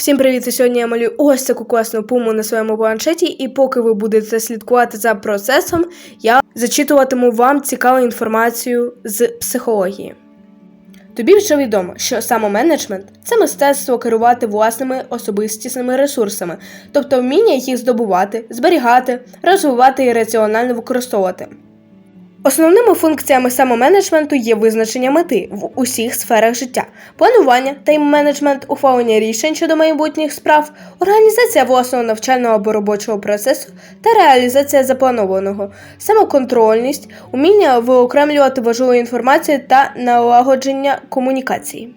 Всім привіт! Сьогодні я малюю ось таку класну пуму на своєму планшеті, і поки ви будете слідкувати за процесом, я зачитуватиму вам цікаву інформацію з психології. Тобі вже відомо, що самоменеджмент це мистецтво керувати власними особистісними ресурсами, тобто вміння їх здобувати, зберігати, розвивати і раціонально використовувати. Основними функціями самоменеджменту є визначення мети в усіх сферах життя, планування, тайм-менеджмент, ухвалення рішень щодо майбутніх справ, організація власного навчального або робочого процесу та реалізація запланованого, самоконтрольність, уміння виокремлювати важливу інформацію та налагодження комунікації.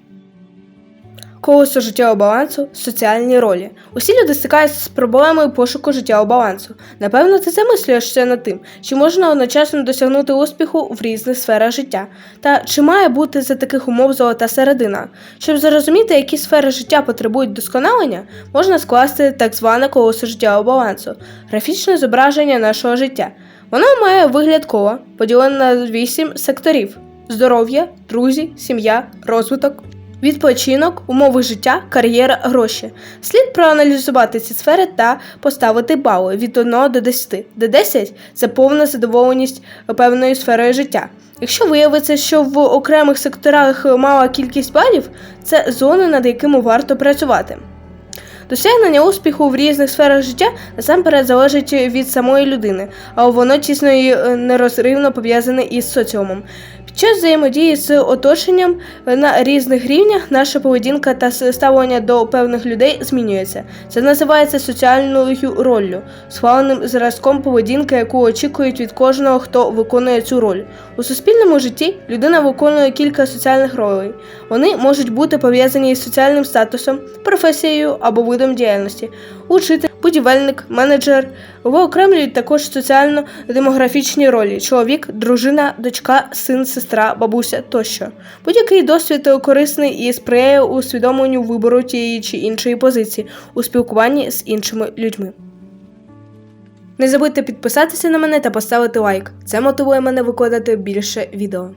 Колесо життєвого балансу соціальні ролі. Усі люди стикаються з проблемою пошуку життєвого балансу. Напевно, ти замислюєшся над тим, чи можна одночасно досягнути успіху в різних сферах життя, та чи має бути за таких умов золота середина. Щоб зрозуміти, які сфери життя потребують досконалення, можна скласти так зване колесо життєвого балансу, графічне зображення нашого життя. Воно має вигляд кола, поділене на вісім секторів: здоров'я, друзі, сім'я, розвиток. Відпочинок, умови життя, кар'єра, гроші. Слід проаналізувати ці сфери та поставити бали від 1 до 10, де 10 це повна задоволеність певною сферою життя. Якщо виявиться, що в окремих секторах мала кількість балів, це зони, над якими варто працювати. Досягнення успіху в різних сферах життя насамперед залежить від самої людини, а воно тісно і е, нерозривно пов'язане із соціумом. Під час взаємодії з оточенням е, на різних рівнях наша поведінка та ставлення до певних людей змінюється. Це називається соціальною роллю, схваленим зразком поведінки, яку очікують від кожного, хто виконує цю роль. У суспільному житті людина виконує кілька соціальних ролей. Вони можуть бути пов'язані із соціальним статусом, професією або видом діяльності. Учитель, будівельник, менеджер виокремлюють також соціально-демографічні ролі: чоловік, дружина, дочка, син, сестра, бабуся тощо. Будь-який досвід корисний і сприяє усвідомленню вибору тієї чи іншої позиції у спілкуванні з іншими людьми. Не забудьте підписатися на мене та поставити лайк. Це мотивує мене викладати більше відео.